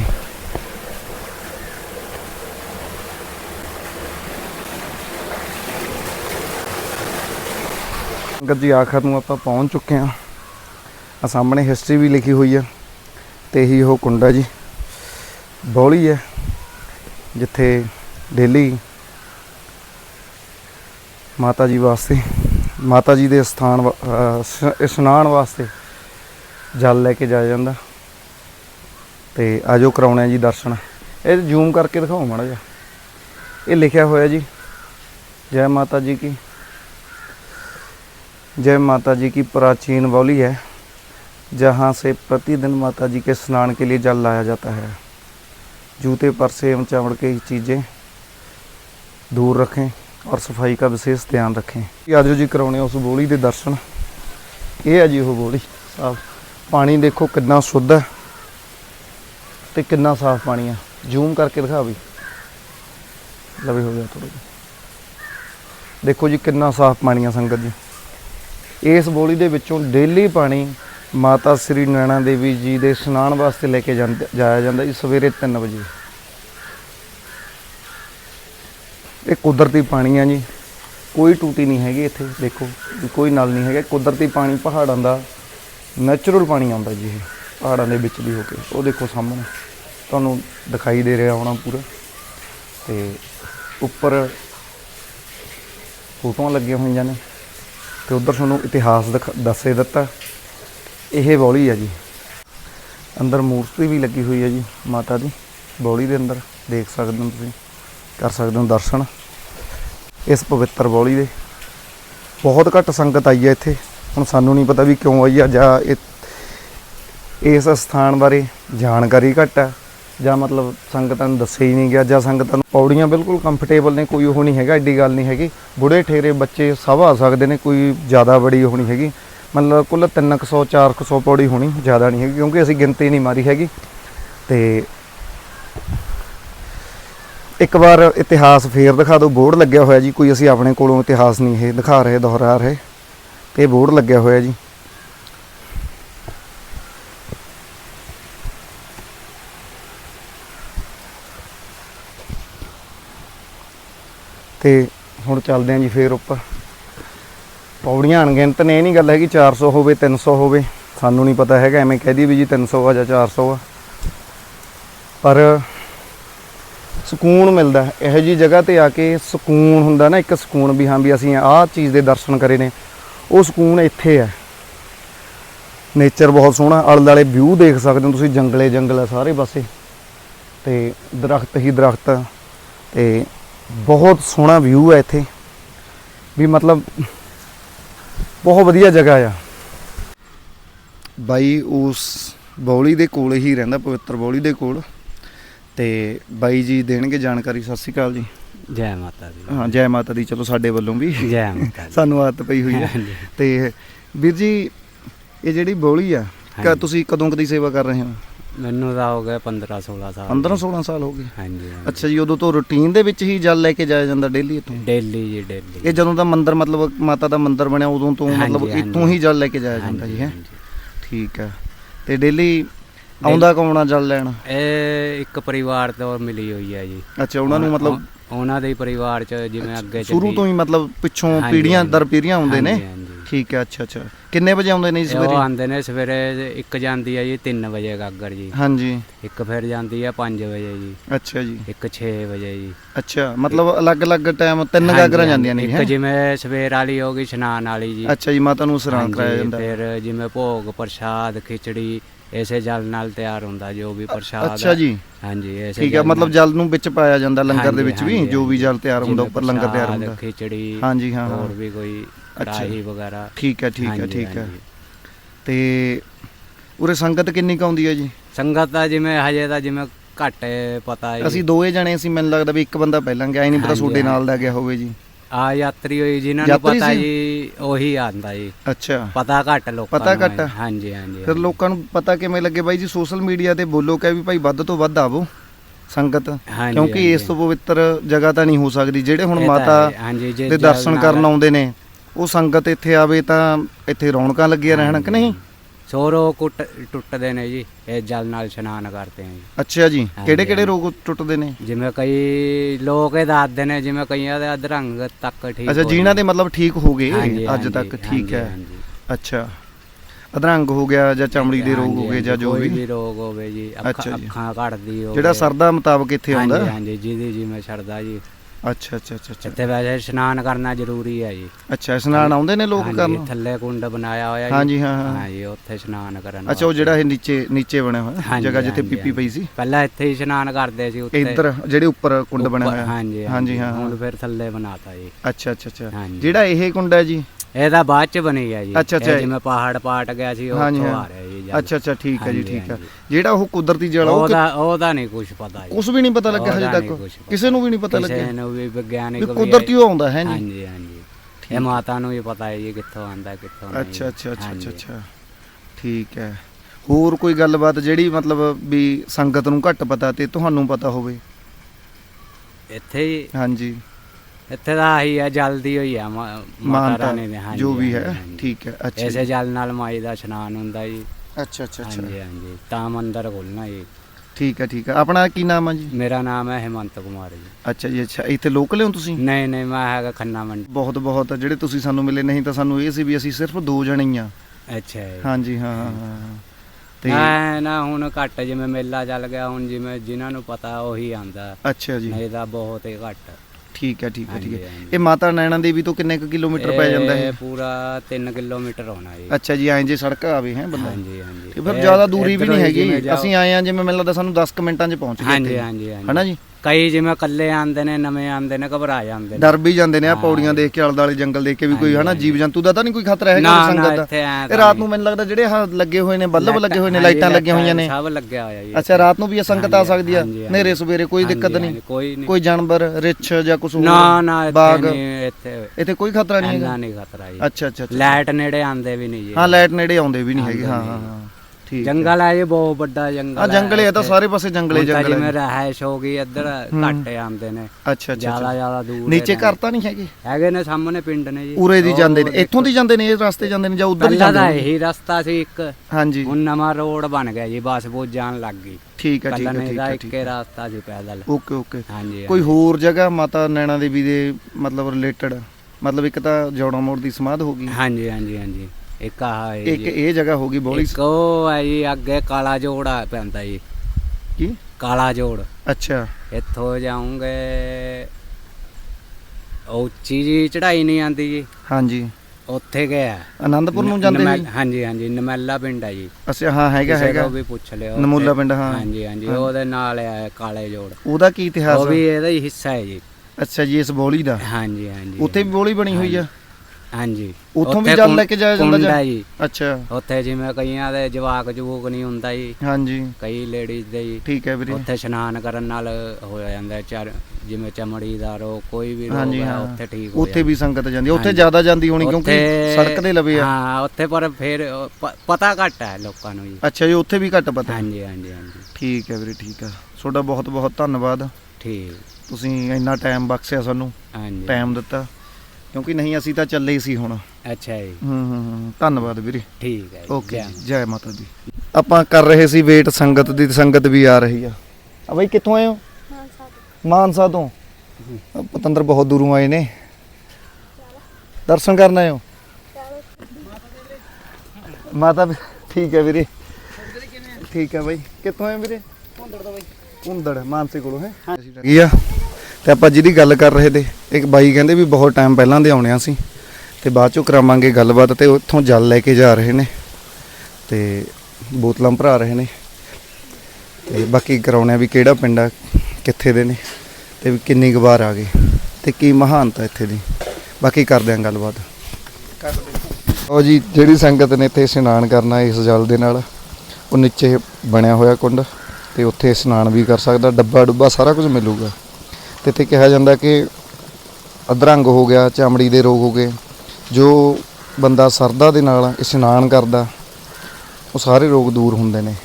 ਸੰਗਤ ਆਖਰ ਨੂੰ ਆਪਾਂ ਪਹੁੰਚ ਚੁੱਕੇ ਹਾਂ। ਆ ਸਾਹਮਣੇ ਹਿਸਟਰੀ ਵੀ ਲਿਖੀ ਹੋਈ ਆ। ਤੇ ਹੀ ਉਹ ਕੁੰਡਾ ਜੀ ਬੌਲੀ ਹੈ, ਜਿੱਥੇ ਡੇਲੀ ਮਾਤਾ ਜੀ ਵਾਸਤੇ, ਮਾਤਾ ਜੀ ਦੇ ਸਥਾਨ ਇਸ਼ਨਾਨ ਵਾਸਤੇ ਜਲ ਲੈ ਕੇ ਜਾਇਆ ਜਾਂਦਾ। ਤੇ ਆਜੋ ਕਰਾਉਣਾ ਜੀ ਦਰਸ਼ਨ। ਇਹ ਜ਼ੂਮ ਕਰਕੇ ਦਿਖਾਓ ਮਾੜਾ ਜਿਹਾ। ਇਹ ਲਿਖਿਆ ਹੋਇਆ ਜੀ, ਜੈ ਮਾਤਾ ਜੀ ਕੀ, ਜੈ ਮਾਤਾ ਜੀ ਕੀ ਪ੍ਰਾਚੀਨ ਬੌਲੀ ਹੈ। जहाँ से प्रतिदिन माता जी के स्नान के लिए जल लाया जाता है जूते पर से एवं चमड़ की चीज़ें दूर रखें और सफाई का विशेष ध्यान रखें आजो जी कराने उस बौली के दर्शन ਇਹ ਹੈ ਜੀ ਉਹ ਬੋਲੀ ਸਾਫ ਪਾਣੀ ਦੇਖੋ ਕਿੰਨਾ ਸ਼ੁੱਧ ਹੈ ਤੇ ਕਿੰਨਾ ਸਾਫ ਪਾਣੀ ਹੈ ਜ਼ੂਮ ਕਰਕੇ ਦਿਖਾ ਵੀ ਲਵੇ ਹੋ ਗਿਆ ਥੋੜਾ ਜਿਹਾ ਦੇਖੋ ਜੀ ਕਿੰਨਾ ਸਾਫ ਪਾਣੀ ਆ ਸੰਗਤ ਜੀ ਇਸ ਬੋਲੀ ਦੇ ਵਿੱਚੋਂ ਡੇਲੀ ਪਾਣੀ ਮਾਤਾ ਸ੍ਰੀ ਨੈਣਾ ਦੇਵੀ ਜੀ ਦੇ ਇਸ਼ਨਾਨ ਵਾਸਤੇ ਲੈ ਕੇ ਜਾਂਦੇ- ਜਾਇਆ ਜਾਂਦਾ ਜੀ ਸਵੇਰੇ 3 ਵਜੇ। ਇਹ ਕੁਦਰਤੀ ਪਾਣੀ ਆ ਜੀ। ਕੋਈ ਟੂਟੀ ਨਹੀਂ ਹੈਗੀ ਇੱਥੇ, ਦੇਖੋ, ਕੋਈ ਨਲ ਨਹੀਂ ਹੈਗਾ। ਕੁਦਰਤੀ ਪਾਣੀ ਪਹਾੜਾਂ ਦਾ ਨੈਚੁਰਲ ਪਾਣੀ ਆਉਂਦਾ ਜੀ ਇਹ, ਪਹਾੜਾਂ ਦੇ ਵਿੱਚ ਦੀ ਹੋ ਕੇ। ਉਹ ਦੇਖੋ ਸਾਹਮਣੇ, ਤੁਹਾਨੂੰ ਦਿਖਾਈ ਦੇ ਰਿਹਾ ਹੋਣਾ ਪੂਰਾ। ਤੇ ਉੱਪਰ ਫੋਟੋਆਂ ਲੱਗੀਆਂ ਹੋਈਆਂ ਨੇ। ਤੇ ਉਧਰ ਤੁਹਾਨੂੰ ਇਤਿਹਾਸ ਦਿਖ- ਦੱਸੇ ਦਿੱਤਾ। ਇਹ ਬੌਲੀ ਆ ਜੀ। ਅੰਦਰ ਮੂਰਤੀ ਵੀ ਲੱਗੀ ਹੋਈ ਹੈ ਜੀ ਮਾਤਾ ਦੀ। ਬੌਲੀ ਦੇ ਅੰਦਰ ਦੇਖ ਸਕਦੇ ਹੋ ਤੁਸੀਂ, ਕਰ ਸਕਦੇ ਹੋ ਦਰਸ਼ਨ। ਇਸ ਪਵਿੱਤਰ ਬੌਲੀ ਦੇ। ਬਹੁਤ ਘੱਟ ਸੰਗਤ ਆਈ ਹੈ ਇੱਥੇ। ਹੁਣ ਸਾਨੂੰ ਨਹੀਂ ਪਤਾ ਵੀ ਕਿਉਂ ਆਈ ਆ ਜਾਂ ਇਹ- ਇਸ ਸਥਾਨ ਬਾਰੇ ਜਾਣਕਾਰੀ ਘੱਟ ਹੈ ਜਾਂ ਮਤਲਬ ਸੰਗਤਾਂ ਨੂੰ ਦੱਸਿਆ ਹੀ ਨਹੀਂ ਗਿਆ ਜਾਂ ਸੰਗਤਾਂ ਨੂੰ ਪੌੜੀਆਂ ਬਿਲਕੁਲ ਕੰਫਰਟੇਬਲ ਨੇ, ਕੋਈ ਉਹ ਨਹੀਂ ਹੈਗਾ, ਐਡੀ ਗੱਲ ਨਹੀਂ ਹੈਗੀ। ਬੁੜੇ ਠੇਰੇ ਬੱਚੇ ਸਭ ਆ ਸਕਦੇ ਨੇ, ਕੋਈ ਜ਼ਿਆਦਾ ਬੜੀ ਉਹ ਨਹੀਂ ਹੈਗੀ। ਮਤਲਬ ਕੁੱਲ 300 400 ਪੌੜੀ ਹੋਣੀ, ਜ਼ਿਆਦਾ ਨਹੀਂ ਹੈਗੀ, ਕਿਉਂਕਿ ਅਸੀਂ ਗਿਣਤੀ ਨਹੀਂ ਮਾਰੀ ਹੈਗੀ। ਤੇ ਇੱਕ ਵਾਰ ਇਤਿਹਾਸ ਫੇਰ ਦਿਖਾ ਦਿਓ, ਬੋਰਡ ਲੱਗਿਆ ਹੋਇਆ ਜੀ, ਕੋਈ ਅਸੀਂ ਆਪਣੇ ਕੋਲੋਂ ਇਤਿਹਾਸ ਨਹੀਂ ਇਹ ਦਿਖਾ ਰਹੇ, ਦੁਹਰਾ ਰਹੇ, ਤੇ ਬੋਰਡ ਲੱਗਿਆ ਹੋਇਆ ਜੀ। ਤੇ ਹੁਣ ਚੱਲਦੇ ਆਂ ਜੀ ਫੇਰ ਉੱਪਰ। ਪੌੜੀਆਂ ਅਣਗਿਣਤ ਨੇ ਇਹ ਨਹੀਂ ਗੱਲ ਹੈਗੀ 400 ਹੋਵੇ 300 ਹੋਵੇ। ਸਾਨੂੰ ਨਹੀਂ ਪਤਾ ਹੈਗਾ, ਐਵੇਂ ਕਹਿ ਦਈਏ ਵੀ ਜੀ 300 ਆ ਜਾਂ 400 ਆ। ਪਰ ਸਕੂਨ ਮਿਲਦਾ ਇਹੋ ਜੀ ਜਗ੍ਹਾ ਤੇ ਆ ਕੇ ਸਕੂਨ ਹੁੰਦਾ ਨਾ, ਇੱਕ ਸਕੂਨ ਵੀ ਹਾਂ ਵੀ ਅਸੀਂ ਆਹ ਚੀਜ਼ ਦੇ ਦਰਸ਼ਨ ਕਰੇ ਨੇ, ਉਹ ਸਕੂਨ ਇੱਥੇ ਹੈ। ਨੇਚਰ ਬਹੁਤ ਸੋਹਣਾ ਆਲੇ ਦੁਆਲੇ ਵਿਊ ਦੇਖ ਸਕਦੇ ਹੋ ਤੁਸੀਂ, ਜੰਗਲੇ ਜੰਗਲ ਆ ਸਾਰੇ ਪਾਸੇ। ਤੇ ਦਰਖਤ ਹੀ ਦਰਖਤ, ਤੇ ਬਹੁਤ ਸੋਹਣਾ ਵਿਊ ਹੈ ਇੱਥੇ। ਵੀ ਮਤਲਬ ਬਹੁਤ ਵਧੀਆ ਜਗ੍ਹਾ ਆ। ਬਾਈ ਉਸ ਬੌਲੀ ਦੇ ਕੋਲ ਹੀ ਰਹਿੰਦਾ ਪਵਿੱਤਰ ਬੌਲੀ ਦੇ ਕੋਲ। ਤੇ ਬਾਈ ਜੀ ਦੇਣਗੇ ਜਾਣਕਾਰੀ ਸਤਿ ਸ਼੍ਰੀ ਅਕਾਲ ਜੀ। ਜੈ ਮਾਤਾ ਦੀ। ਹਾਂ ਜੈ ਮਾਤਾ ਦੀ ਚਲੋ ਸਾਡੇ ਵੱਲੋਂ ਵੀ। ਜੈ ਮਾਤਾ ਦੀ। ਸਾਨੂੰ ਆਦਤ ਪਈ ਹੋਈ ਹੈ। ਤੇ ਵੀਰ ਜੀ ਇਹ ਜਿਹੜੀ ਬੋਲੀ ਆ ਕ-। ਤੁਸੀਂ ਕਦੋਂ ਕਦੀ ਸੇਵਾ ਕਰ ਰਹੇ ਹੋ? ਮੈਨੂੰ ਤਾਂ ਹੋ ਗਿਆ 15 16 ਸਾਲ। 15 16 ਸਾਲ ਹੋ ਗਏ। ਹਾਂਜੀ ਅੱਛਾ ਜੀ ਉਦੋਂ ਤੋਂ ਰੁਟੀਨ ਦੇ ਵਿੱਚ ਹੀ ਜਲ ਲੈ ਕੇ ਜਾਇਆ ਜਾਂਦਾ ਡੇਲੀ ਇੱਥੋਂ? ਡੇਲੀ ਜੀ ਡੇਲੀ ਇਹ ਜਦੋਂ ਦਾ ਮੰਦਿਰ ਮਤਲਬ ਮਾਤਾ ਦਾ ਮੰਦਿਰ ਬਣਿਆ ਉਦੋਂ ਤੋਂ ਮਤਲਬ। ਇੱਥੋਂ ਹੀ ਜਲ ਲੈ ਕੇ ਜਾਇਆ ਜਾਂਦਾ ਜੀ ਹੈ। ਠੀਕ ਹੈ ਤੇ ਡੇਲੀ ਆਉਂਦਾ ਕੌਣ ਆ ਜਲ ਲੈਣ? ਇਹ ਇੱਕ ਪਰਿਵਾਰ ਤੋਂ ਮਿਲੀ ਹੋਈ ਹੈ ਜੀ। ਅੱਛਾ ਉਹਨਾਂ ਨੂੰ ਮਤਲਬ ਉਹ- ਉਹਨਾਂ ਦੇ ਪਰਿਵਾਰ ਚ ਜਿਵੇਂ ਅੱਗੇ ਸ਼ੁਰੂ ਤੋਂ ਹੀ ਮਤਲਬ ਪਿੱਛੋਂ ਪੀੜੀਆਂ। ਦਰ ਪੀੜੀਆਂ ਆਉਂਦੇ ਨੇ। ਠੀਕ ਹੈ ਅੱਛਾ ਅੱਛਾ। ਕਿੰਨੇ ਵਜੇ ਆਉਂਦੇ ਨੇ ਜੀ ਇਹ ਉਹ ਸਵੇਰੇ? ਆਉਂਦੇ ਨੇ ਸਵੇਰੇ ਇੱਕ ਜਾਂਦੀ ਹੈ ਜੀ 3 ਵਜੇ ਗਾਗਰ ਜੀ। ਹਾਂਜੀ। ਇੱਕ ਫਿਰ ਜਾਂਦੀ ਹੈ 5 ਵਜੇ ਜੀ। ਅੱਛਾ ਜੀ। ਇੱਕ 6 ਵਜੇ ਜੀ। ਅੱਛਾ ਮਤਲਬ ਅਲੱਗ-ਅਲੱਗ ਟਾਈਮ ਤਿੰਨ ਹਾਂਜੀ, ਗਾਗਰਾਂ। ਜਾਂਦੀਆਂ ਨੇ ਇੱਕ ਹੈਂ? ਜਿਵੇਂ ਸਵੇਰ ਵਾਲੀ ਹੋ ਗਈ ਇਸ਼ਨਾਨ ਵਾਲੀ ਜੀ। ਅੱਛਾ ਜੀ ਮਾਤਾ ਨੂੰ ਸਰਾਂ ਹਾਂਜੀ, ਕਰਾਇਆ ਜਾਂਦਾ। ਫਿਰ ਜਿਵੇਂ ਭੋਗ ਪ੍ਰਸ਼ਾਦ ਖਿਚੜੀ ਇਸੇ ਜਲ ਨਾਲ ਤਿਆਰ ਹੁੰਦਾ ਜੋ ਵੀ ਪ੍ਰਸ਼ਾਦ ਅੱਛਾ ਜੀ। ਹਾਂਜੀ ਇਸੇ ਠੀਕ ਹੈ ਜਲ ਮਤਲਬ ਨਾਲ- ਜਲ ਨੂੰ ਵਿੱਚ ਪਾਇਆ ਜਾਂਦਾ ਲੰਗਰ ਦੇ ਹਾਂਜੀ, ਵਿੱਚ ਵੀ ਹਾਂਜੀ, ਜੋ ਵੀ ਜਲ ਤਿਆਰ ਹੁੰਦਾ ਜਿਵੇਂ ਉੱਪਰ ਲੰਗਰ ਤਿਆਰ ਪ੍ਰਸ਼ਾਦ, ਹੁੰਦਾ। ਖਿਚੜੀ ਹਾਂਜੀ, ਹਾਂ, ਹਾਂ। ਹੋਰ ਵੀ ਕੋਈ ਕੜਾਹੀ ਵਗੈਰਾ ਠੀਕ ਹੈ ਠੀਕ ਹੈ ਹਾਂਜੀ, ਠੀਕ ਹੈ ਹਾਂਜੀ। ਤੇ ਉਰੇ ਸੰਗਤ ਕਿੰਨੀ ਕੁ ਆਉਂਦੀ ਹੈ ਜੀ ਸੰਗਤ ਦਾ ਜਿਵੇਂ ਹਜੇ ਤਾਂ ਜਿਵੇਂ ਘੱਟ ਹੈ ਪਤਾ ਹੈ ਅਸੀਂ ਦੋਏ ਜਣੇ ਸੀ ਮੈਨੂੰ ਲੱਗਦਾ ਵੀ ਇੱਕ ਬੰਦਾ ਪਹਿਲਾਂ ਗਿਆ ਹੀ ਨਹੀਂ ਪਤਾ ਹਾਂਜੀ, ਤੁਹਾਡੇ ਨਾਲ। ਦਾ ਗਿਆ ਹੋਵੇ ਜੀ ਆ ਯਾਤਰੀ ਹੋਈ ਜਿਨ੍ਹਾਂ ਨੂੰ ਯਾਤਰੀ ਪਤਾ ਸੀ? ਜੀ ਉਹੀ ਆਂਦਾ ਜੀ ਅੱਛਾ ਪਤਾ ਘੱਟ ਲੋਕਾਂ ਪਤਾ ਨੂੰ। ਘੱਟ? ਹਾਂਜੀ ਹਾਂਜੀ ਫਿਰ ਲੋਕਾਂ ਨੂੰ ਪਤਾ ਕਿਵੇਂ ਲੱਗੇ ਬਾਈ ਜੀ ਸੋਸ਼ਲ ਮੀਡੀਆ ਤੇ ਬੋਲੋ ਕਿ ਵੀ ਭਾਈ ਵੱਧ ਤੋਂ ਵੱਧ ਆਵੋ ਸੰਗਤ ਹਾਂਜੀ, ਕਿਉਂਕਿ ਇਸ ਹਾਂਜੀ। ਤੋਂ ਪਵਿੱਤਰ ਜਗ੍ਹਾ ਤਾਂ ਨਹੀਂ ਹੋ ਸਕਦੀ ਜਿਹੜੇ ਹੁਣ ਇਹ ਤਾਂ ਮਾਤਾ ਹੈ, ਹਾਂਜੀ ਜੇ ਦੇ ਜਲ ਦਰਸ਼ਨ ਨਾਲ- ਕਰਨ ਆਉਂਦੇ ਨੇ ਉਹ ਸੰਗਤ ਇੱਥੇ ਆਵੇ ਤਾਂ ਇੱਥੇ ਰੌਣਕਾਂ ਲੱਗੀਆਂ ਰਹਿਣ ਕਿ ਨਹੀਂ? ਸੋਰੋ ਕੁੱਟ ਟੁੱਟਦੇ ਨੇ ਜੀ ਇਹ ਜਲ ਨਾਲ ਇਸ਼ਨਾਨ ਕਰਦੇ ਆ ਜੀ। ਅੱਛਾ ਜੀ ਕਿਹੜੇ ਕਿਹੜੇ। ਰੋਗ ਟੁੱਟਦੇ ਨੇ? ਜਿਵੇਂ ਕਈ ਲੋਕ ਇਹ ਦੱਸਦੇ ਨੇ ਜਿਵੇਂ ਕਈਆਂ ਦੇ ਅਧਰੰਗ ਤੱਕ ਠੀਕ ਅੱਛਾ ਹੋ ਜਿਨ੍ਹਾਂ ਦੇ। ਮਤਲਬ ਠੀਕ ਹੋ ਗਏ ਹਾਂਜੀ, ਅੱਜ ਤੱਕ ਹਾਂਜੀ, ਠੀਕ ਹੈ। ਹਾਂਜੀ, ਅੱਛਾ। ਅਧਰੰਗ ਹੋ ਗਿਆ ਜਾਂ ਚਮੜੀ ਦੇ ਰੋਗ ਹੋ ਗਏ ਜਾਂ ਜੋ ਕੋਈ ਵੀ। ਵੀ ਰੋਗ ਹੋਵੇ ਜੀ ਅੱਛਾ ਅੱਖਾਂ ਜੀ। ਅੱਖਾਂ ਘੜਦੀ ਹੋਵੇ। ਜਿਹੜਾ ਸਰਦਾ ਮੁਤਾਬਕ ਇੱਥੇ ਆਉਂਦਾ। ਹਾਂਜੀ ਹਾਂਜੀ ਜਿਹਦੀ ਜਿਵੇਂ ਸਰਦਾ ਜੀ। ਅੱਛਾ ਅੱਛਾ ਅੱਛਾ ਅੱਛਾ। ਇੱਥੇ ਵੈਸੇ ਇਸ਼ਨਾਨ ਕਰਨਾ ਜ਼ਰੂਰੀ ਹੈ ਜੀ। ਅੱਛਾ ਇਸ਼ਨਾਨ ਆਉਂਦੇ ਨੇ ਲੋਕ ਹਾਂਜੀ, ਕਰਨ? ਥੱਲੇ ਕੁੰਡ ਬਣਾਇਆ ਹੋਇਆ ਹਾਂਜੀ, ਹਾਂ, ਹਾਂ। ਹਾਂਜੀ ਉੱਥੇ ਇਸ਼ਨਾਨ ਕਰਨ ਅੱਛਾ ਉਹ ਵਾਸਤੇ। ਜਿਹੜਾ ਇਹ ਨੀਚੇ ਨੀਚੇ ਬਣਿਆ ਹੋਇਆ ਹਾਂਜੀ, ਜਗ੍ਹਾ ਜਿੱਥੇ ਹਾਂਜੀ, ਪੀਪੀ ਪਈ ਸੀ? ਪਹਿਲਾਂ ਇੱਥੇ ਹੀ ਇਸ਼ਨਾਨ ਕਰਦੇ ਸੀ ਉੱਤੇ ਇੱਧਰ ਜਿਹੜੇ ਉੱਪਰ ਕੁੰਡ ਬਣਿਆ ਉੱਪਰ- ਹੋਇਆ। ਹਾਂਜੀ ਹਾਂਜੀ ਹਾਂ ਹੁਣ ਹਾਂ। ਫਿਰ ਥੱਲੇ ਬਣਾਤਾ ਜੀ। ਅੱਛਾ ਅੱਛਾ ਅੱਛਾ। ਹਾਂਜੀ। ਜਿਹੜਾ ਇਹ ਕੁੰਡ ਹੈ ਜੀ? ਇਹ ਤਾਂ ਬਾਅਦ ਚ ਬਣੀ ਹੈ ਜੀ। ਅੱਛਾ, ਅੱਛਾ। ਇਹ ਜਿਵੇਂ ਪਹਾੜ ਪਾਟ ਗਿਆ ਸੀ ਹਾਂਜੀ, ਉੱਥੋਂ ਹਾਂ। ਆ ਰਿਹਾ ਜੀ। ਅੱਛਾ ਅੱਛਾ ਠੀਕ ਹੈ ਜੀ ਹਾਂਜੀ, ਠੀਕ ਹੈ। ਹਾਂਜੀ। ਜਿਹੜਾ ਉਹ ਕੁਦਰਤੀ ਜਲ ਆ, ਉਹ ਉਹਦਾ ਉਹਦਾ ਨਹੀਂ ਕੁਝ ਪਤਾ ਜੀ। ਕੁਝ ਵੀ ਨਹੀਂ ਪਤਾ ਲੱਗਿਆ ਹਜੇ ਉਹਦਾ ਨਹੀਂ ਤੱਕ। ਕੁਛ ਪਤਾ। ਕਿਸੇ ਨੂੰ ਵੀ ਨਹੀਂ ਪਤਾ ਕਿਸੇ ਲੱਗਿਆ। ਨੂੰ ਵੀ ਵਿਗਿਆਨਿਕ ਵੀ ਕੁਦਰਤੀ ਉਹ ਆਉਂਦਾ ਹੈ ਜੀ। ਹਾਂਜੀ ਹਾਂਜੀ। ਇਹ ਮਾਤਾ ਨੂੰ ਵੀ ਪਤਾ ਹੈ ਜੀ ਕਿੱਥੋਂ ਆਂਦਾ ਕਿੱਥੋਂ ਨਹੀਂ। ਅੱਛਾ ਅੱਛਾ ਅੱਛਾ ਅੱਛਾ ਹਾਂਜੀ। ਅੱਛਾ। ਠੀਕ ਹੈ। ਹੋਰ ਕੋਈ ਗੱਲਬਾਤ ਜਿਹੜੀ ਮਤਲਬ ਵੀ ਸੰਗਤ ਨੂੰ ਘੱਟ ਪਤਾ ਤੇ ਤੁਹਾਨੂੰ ਪਤਾ ਹੋਵੇ? ਇੱਥੇ ਹਾਂਜੀ। ਇੱਥੇ ਦਾ ਆਹੀ ਹੈ ਜਲਦੀ ਹੋਈ ਆ ਮਾ- ਮਾਤਾ ਮਾਨਤਾ ਰਾਣੀ ਦੇ ਹਾਂਜੀ, ਜੋ ਵੀ ਹੈ ਹਾਂਜੀ, ਹਾਂਜੀ। ਠੀਕ ਹੈ ਅੱਛਾ ਇਸੇ ਜੀ। ਜਲ ਨਾਲ ਮਾਈ ਦਾ ਇਸ਼ਨਾਨ ਹੁੰਦਾ ਜੀ। ਅੱਛਾ ਅੱਛਾ ਅੱਛਾ। ਹਾਂਜੀ ਹਾਂਜੀ ਤਾਂ ਮੰਦਰ ਖੋਲਣਾ ਜੀ। ਠੀਕ ਹੈ ਠੀਕ ਹੈ। ਆਪਣਾ ਕੀ ਨਾਮ ਹੈ ਜੀ? ਮੇਰਾ ਨਾਮ ਹੈ ਹਿਮੰਤ ਕੁਮਾਰ ਜੀ। ਅੱਛਾ ਜੀ ਅੱਛਾ। ਇੱਥੇ ਲੋਕਲ ਹੋ ਤੁਸੀਂ? ਨਹੀਂ ਨਹੀਂ ਮੈਂ ਹੈਗਾ ਖੰਨਾ ਮੰਡੀ। ਬਹੁਤ ਬਹੁਤ। ਜਿਹੜੇ ਤੁਸੀਂ ਸਾਨੂੰ ਮਿਲੇ ਨਹੀਂ ਤਾਂ ਸਾਨੂੰ ਇਹ ਸੀ ਵੀ ਅਸੀਂ ਸਿਰਫ ਦੋ ਜਣੇ ਹੀ ਆ। ਅੱਛਾ ਜੀ। ਹਾਂਜੀ ਹਾਂ ਹਾਂ ਹਾਂ, ਹਾਂ ਤੇ ਮੈਂ ਨਾ ਹੁਣ ਘੱਟ ਜਿਵੇਂ ਮੇਲਾ ਚੱਲ ਗਿਆ ਹੁਣ ਜਿਵੇਂ ਜਿਨ੍ਹਾਂ ਨੂੰ ਪਤਾ ਉਹੀ ਆਂਦਾ ਅੱਛਾ ਜੀ। ਨਹੀਂ ਤਾਂ ਬਹੁਤ ਹੀ ਘੱਟ। ਠੀਕ ਹੈ ਠੀਕ ਹੈ ਠੀਕ ਹਾਂਜੀ, ਹੈ। ਹਾਂਜੀ। ਇਹ ਮਾਤਾ ਨੈਣਾ ਦੇਵੀ ਤੋਂ ਕਿੰਨੇ ਕੁ ਕਿਲੋਮੀਟਰ ਪੈ ਜਾਂਦਾ ਇਹ ਹੈ ਪੂਰਾ 3 ਕਿਲੋਮੀਟਰ ਹੋਣਾ ਜੀ। ਅੱਛਾ ਜੀ ਐਂ ਜੇ ਸੜਕ ਆਵੇ ਹੈ ਬੰਦਾ? ਹਾਂਜੀ ਹਾਂਜੀ। ਫਿਰ ਇਹ ਜ਼ਿਆਦਾ ਦੂਰੀ ਵੀ ਇੱਧਰੋਂ ਨਹੀਂ ਹੀ ਜਿਵੇਂ ਹੈਗੀ ਜਾਓ- ਅਸੀਂ ਆਏ ਆ ਜਿਵੇਂ ਮੈਨੂੰ ਲੱਗਦਾ ਸਾਨੂੰ 10 ਕੁ ਮਿੰਟਾਂ 'ਚ ਪਹੁੰਚ ਗਏ ਹਾਂਜੀ ਇੱਥੇ। ਹਾਂਜੀ ਹਾਂਜੀ। ਹਨਾ ਜੀ? ਕਈ ਜਿਵੇਂ ਇਕੱਲੇ ਆਂਦੇ ਨੇ ਨਵੇਂ ਆਂਦੇ ਨੇ ਘਬਰਾ ਜਾਂਦੇ ਨੇ। ਡਰ ਵੀ ਜਾਂਦੇ ਨੇ ਆ। ਪੌੜੀਆਂ ਦੇਖ ਕੇ ਆਲੇ ਦੁਆਲੇ ਜੰਗਲ ਦੇਖ ਕੇ ਵੀ ਕੋਈ ਹਨਾ। ਜੀਵ ਜੰਤੂ ਦਾ ਤਾਂ ਨਹੀਂ ਕੋਈ ਖਤਰਾ ਹੈਗਾ ਨਾ ਸੰਗਤ ਦਾ। ਐਂ ਇਹ ਤਾਂ ਰਾਤ। ਨੂੰ ਮੈਨੂੰ ਲੱਗਦਾ ਜਿਹੜੇ ਆਹ ਲੱਗੇ ਹੋਏ ਨੇ ਬੱਲਬ ਲੱਗੇ ਹੋਏ ਨੇ ਹਾਂਜੀ, ਲਾਈਟਾਂ ਲੱਗੀਆਂ ਹੋਈਆਂ ਨੇ। ਸਭ ਲੱਗਿਆ ਹੋਇਆ ਜੀ। ਅੱਛਾ ਰਾਤ ਨੂੰ ਵੀ ਇਹ ਸੰਗਤ ਆ ਸਕਦੀ ਆ? ਹਾਂਜੀ। ਹਨੇਰੇ ਸਵੇਰੇ ਕੋਈ ਦਿੱਕਤ ਹਾਂਜੀ, ਨਹੀਂ? ਕੋਈ ਨਹੀਂ। ਕੋਈ ਜਾਨਵਰ ਰਿੱਛ ਜਾਂ ਕੁਝ ਹੋਰ? ਨਾ ਨਾ ਬਾਗ? ਇੱਥੇ ਨਹੀਂ ਇੱਥੇ ਇੱਥੇ ਕੋਈ ਖਤਰਾ ਨਹੀਂ ਇੰਨਾ ਹੈਗਾ? ਨਹੀਂ ਖਤਰਾ ਜੀ। ਅੱਛਾ ਅੱਛਾ ਅੱਛਾ। ਲਾਈਟ ਨੇੜੇ ਆਂਦੇ ਵੀ ਨਹੀਂ ਜੀ। ਹਾਂ ਲਾਈਟ ਨੇੜੇ ਆਉਂਦੇ ਵੀ ਨਹੀਂ ਹੈਗੇ। ਹਾਂ ਹਾਂ। ਠੀਕ ਜੰਗਲ ਹੈ ਇਹ ਬਹੁਤ ਵੱਡਾ ਜੰਗਲ ਆ ਜੰਗਲ ਇਹ ਤਾਂ ਸਾਰੇ ਪਾਸੇ ਜੰਗਲੇ ਜੰਗਲ ਹੈ। ਜਿਵੇਂ ਰਹਾਇਸ਼ ਹੋ ਗਈ ਇੱਧਰ ਘੱਟ ਆਉਂਦੇ ਨੇ। ਅੱਛਾ ਅੱਛਾ ਜ਼ਿਆਦਾ ਜ਼ਿਆਦਾ ਦੂਰ ਨੀਚੇ ਘਰ ਤਾਂ ਨਹੀਂ ਹੈਗੇ? ਹੈਗੇ ਨੇ ਸਾਹਮਣੇ ਪਿੰਡ ਨੇ ਜੀ। ਉਰੇ ਦੀ ਜਾਂਦੇ ਨੇ। ਇੱਥੋਂ ਦੀ ਜਾਂਦੇ ਨੇ ਇਹ ਰਸਤੇ ਜਾਂਦੇ ਨੇ ਜਾਂ ਉਧਰ ਜਾਂਦੇ ਨੇ? ਪਹਿਲਾਂ ਇਹੀ ਰਸਤਾ ਸੀ ਇੱਕ। ਹਾਂਜੀ। ਹੁਣ ਨਵਾਂ ਰੋਡ ਬਣ ਗਿਆ ਜੀ ਬੱਸ ਬਹੁਤ ਜਾਣ ਲੱਗ ਗਈ। ਠੀਕ ਹੈ ਠੀਕ ਹੈ ਠੀਕ ਹੈ ਠੀਕ ਰਸਤਾ ਜੀ ਪੈਦਲ। Okay okay. ਹਾਂਜੀ ਕੋਈ ਹੋਰ ਜਗ੍ਹਾ ਮਾਤਾ ਨੈਣਾ ਦੇਵੀ ਦੇ ਮਤਲਬ ਰਿਲੇਟਡ ਮਤਲਬ ਇੱਕ ਤਾਂ ਜੋੜਾ ਮੋੜ ਦੀ ਸਮਾਧ ਹੋ ਗਈ। ਹਾਂਜੀ ਹਾਂਜੀ ਹਾਂਜੀ। ਇੱਕ ਆਹ ਹੈ ਇੱਕ ਜੀ। ਇਹ ਜਗ੍ਹਾ ਹੋ ਗਈ ਬੋਲੀ ਇੱਕ ਉਹ ਹੈ ਜੀ ਅੱਗੇ ਕਾਲਾ ਜੋੜ ਆ ਪੈਂਦਾ ਜੀ। ਕੀ? ਕਾਲਾ ਜੋੜ। ਅੱਛਾ। ਇੱਥੋਂ ਜਾਉਂਗੇ ਉੱਚੀ ਜੀ ਚੜਾਈ ਨਹੀਂ ਆਂਦੀ ਜੀ। ਹਾਂਜੀ। ਉੱਥੇ ਗਿਆ। ਆਨੰਦਪੁਰ ਨੂੰ ਜਾਂਦੇ ਨਮੈਲ- ਜੀ? ਹਾਂਜੀ ਹਾਂਜੀ ਨਮੈਲਾ ਪਿੰਡ ਹੈ ਜੀ। ਅੱਛਾ ਹਾਂ ਹੈਗਾ ਕਿਸੇ ਹੈਗਾ। ਤੋਂ ਵੀ ਪੁੱਛ ਲਿਓ ਨਮੂਲਾ ਪਿੰਡ, ਹਾਂ। ਹਾਂਜੀ ਹਾਂਜੀ ਹਾਂ। ਉਹਦੇ ਨਾਲ ਹੈ ਕਾਲੇ ਜੋੜ। ਉਹਦਾ ਕੀ ਇਤਿਹਾਸ ਉਹ ਆ? ਵੀ ਇਹਦਾ ਹੀ ਹਿੱਸਾ ਹੈ ਜੀ। ਅੱਛਾ ਜੀ ਇਸ ਬੋਲੀ ਦਾ। ਹਾਂਜੀ ਹਾਂਜੀ। ਉੱਥੇ ਵੀ ਬੋਲੀ ਬਣੀ ਹੋਈ ਆ? ਹਾਂਜੀ। ਉੱਥੋਂ ਵੀ ਉੱਥੇ ਜਲ ਲੈ ਕੇ ਜਾਇਆ ਜਾਂਦਾ ਕੁੰਡ ਜੀ। ਅੱਛਾ। ਉੱਥੇ ਜਿਵੇਂ ਕਈਆਂ ਦੇ ਜਵਾਕ ਜਵੂਕ ਨਹੀਂ ਹੁੰਦਾ ਜੀ। ਹਾਂਜੀ। ਕਈ ਲੇਡੀਜ਼ ਦੇ ਜੀ। ਠੀਕ ਹੈ ਵੀਰੇ। ਉੱਥੇ ਇਸ਼ਨਾਨ ਕਰਨ ਨਾਲ ਹੋ ਜਾਂਦਾ ਚਾਰ ਜਿਵੇਂ ਚਮੜੀ ਦਾ ਰੋਗ ਕੋਈ ਵੀ ਰੋਗ ਹਾਂਜੀ ਹੈ ਹਾਂ। ਉੱਥੇ ਠੀਕ ਹੋ ਉੱਥੇ ਵੀ ਸੰਗਤ ਜਾਂਦੀ ਹੈ। ਉੱਥੇ ਹਾਂਜੀ। ਜ਼ਿਆਦਾ ਜਾਂਦੀ ਹੋਣੀ ਕਿਉਂਕਿ ਉੱਥੇ- ਸੜਕ ਦੇ ਲਵੇ ਆ। ਹਾਂ ਉੱਥੇ ਪਰ ਫਿਰ ਉਹ ਪ- ਪਤਾ ਘੱਟ ਹੈ ਲੋਕਾਂ ਨੂੰ ਜੀ। ਅੱਛਾ ਜੀ ਉੱਥੇ ਵੀ ਘੱਟ ਪਤਾ। ਹਾਂਜੀ ਹਾਂਜੀ ਹਾਂਜੀ। ਠੀਕ ਹੈ ਵੀਰੇ ਠੀਕ ਹੈ। ਤੁਹਾਡਾ ਬਹੁਤ ਬਹੁਤ ਧੰਨਵਾਦ। ਠੀਕ। ਤੁਸੀਂ ਇੰਨਾ ਟਾਈਮ ਬਖਸ਼ਿਆ ਸਾਨੂੰ। ਹਾਂਜੀ। ਟਾਈਮ ਦਿੱਤਾ। ਕਿਉਂਕਿ ਨਹੀਂ ਅਸੀਂ ਤਾਂ ਚੱਲੇ ਹੀ ਸੀ ਹੁਣ। ਅੱਛਾ ਜੀ। ਹੂੰ ਹੂੰ ਹੂੰ। ਧੰਨਵਾਦ ਵੀਰੇ। ਠੀਕ ਹੈ ਓਕੇ ਜੈ। ਜੀ ਮਾਤਾ ਦੀ। ਆਪਾਂ ਕਰ ਰਹੇ ਸੀ ਵੇਟ ਸੰਗਤ ਦੀ ਸੰਗਤ ਵੀ ਆ ਰਹੀ ਆ। ਆ ਬਾਈ ਕਿੱਥੋਂ ਆਏ ਹੋ? ਮਾਨਸਾ ਤੋਂ। ਆ ਪਤੰਦਰ ਬਹੁਤ ਦੂਰੋਂ ਆਏ ਨੇ। ਦਰਸ਼ਨ ਕਰਨ ਆਏ ਹੋ? ਮਾਤਾ ਵੀ- ਠੀਕ ਹੈ ਵੀਰੇ। ਠੀਕ ਹੈ ਬਾਈ। ਕਿੱਥੋਂ ਆਏ ਵੀਰੇ? ਹੁੰਦੜ ਤੋਂ ਬਾਈ। ਹੁੰਦੜ ਮਾਨਸੇ ਕੋਲੋਂ ਹੈ? ਕੀ ਆ? ਤੇ ਆਪਾਂ ਜਿਹਦੀ ਗੱਲ ਕਰ ਰਹੇ ਤੇ ਇੱਕ ਬਾਈ ਕਹਿੰਦੇ ਵੀ ਬਹੁਤ ਟਾਈਮ ਪਹਿਲਾਂ ਦੇ ਆਉਣਿਆ ਸੀ ਤੇ ਬਾਅਦ ਚੋਂ ਕਰਾਵਾਂਗੇ ਗੱਲਬਾਤ ਤੇ ਉੱਥੋਂ ਜਲ ਲੈ ਕੇ ਜਾ ਰਹੇ ਨੇ ਤੇ ਬੋਤਲਾਂ ਭਰਾ ਰਹੇ ਨੇ ਤੇ ਬਾਕੀ ਕਰਾਉਣੇ ਆ ਵੀ ਕਿਹੜਾ ਪਿੰਡ ਆ, ਕਿੱਥੇ ਦੇ ਨੇ ਤੇ ਵੀ ਕਿੰਨੀ ਕੁ ਵਾਰ ਆ ਗਏ ਤੇ ਕੀ ਮਹਾਨਤਾ ਇੱਥੇ ਦੀ। ਬਾਕੀ ਕਰਦੇ ਆਂ ਗੱਲਬਾਤ। ਉਹ ਜੀ, ਜਿਹੜੀ ਸੰਗਤ ਨੇ ਇੱਥੇ ਇਸ਼ਨਾਨ ਕਰਨਾ ਇਸ ਜਲ ਦੇ ਨਾਲ, ਉਹ ਨੀਚੇ ਬਣਿਆ ਹੋਇਆ ਕੁੰਡ ਤੇ ਉੱਥੇ ਇਸ਼ਨਾਨ ਵੀ ਕਰ ਸਕਦਾ ਡੱਬਾ ਡੁੱਬਾ ਸਾਰਾ ਕੁਝ ਮਿਲੂਗਾ। ਤੇ ਇੱਥੇ ਕਿਹਾ ਜਾਂਦਾ ਕਿ ਅਧਰੰਗ ਹੋ ਗਿਆ ਚਮੜੀ ਦੇ ਰੋਗ ਹੋ ਗਏ। ਜੋ ਬੰਦਾ ਸਰਦਾ ਦੇ ਨਾਲ ਇਸ਼ਨਾਨ ਕਰਦਾ ਉਹ ਸਾਰੇ ਰੋਗ ਦੂਰ ਹੁੰਦੇ ਨੇ।